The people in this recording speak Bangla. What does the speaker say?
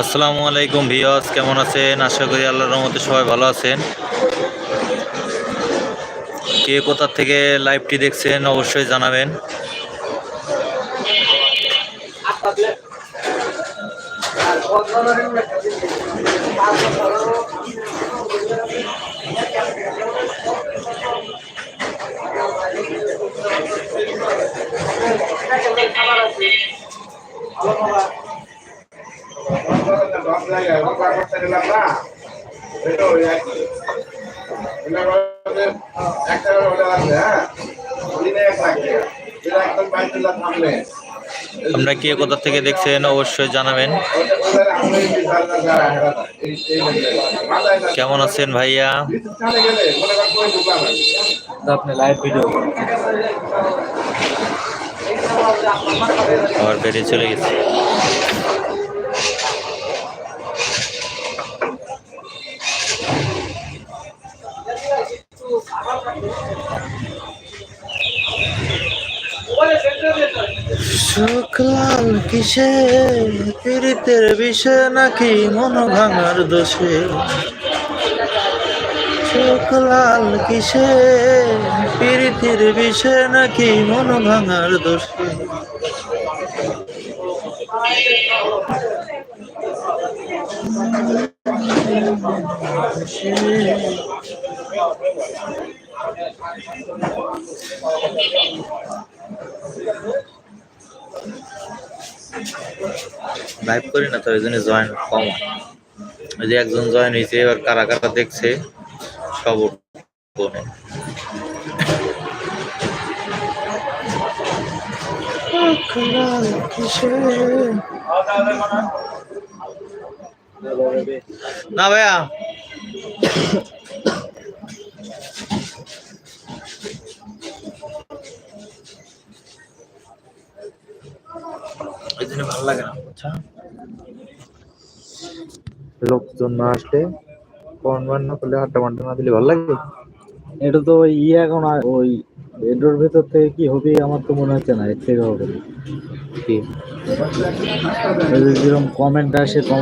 আসসালামু আলাইকুম ভিওস কেমন আছেন? আশা করি আল্লাহর রহমতে সবাই ভালো আছেন। কে কোথা থেকে লাইভটি দেখছেন অবশ্যই জানাবেন। আপনারা কে কোথা থেকে দেখছেন অবশ্যই জানাবেন। কেমন আছেন ভাইয়া? আপনি লাইভ ভিডিও আবার বেরিয়ে চলে গেছে। শুক্লাল কিসে? পীড়িতের বিষে নাকি মন ভাঙার দোষে? শুক্লাল কিসে পীড়িতের বিষে নাকি মন ভাঙার দোষে লাইভ করি না তো এই জন্য জয়েন কম। ওই যে একজন জয়েন হয়েছে এবার কারা কারা দেখছে সব ফোনে। না ভাইয়া। এই জন্য ভালো লাগে না বুঝছ লোকজন না আসলে বার না করলে আড্ডা মাড্ডা না দিলে ভালো লাগে? এটা তো ওই ইয়ে এখন ওই এডোর ভেতর থেকে কি হবে আমার তো মনে হচ্ছে না এর থেকে হবে। যেরকম কমেন্ট আসে কমেন্ট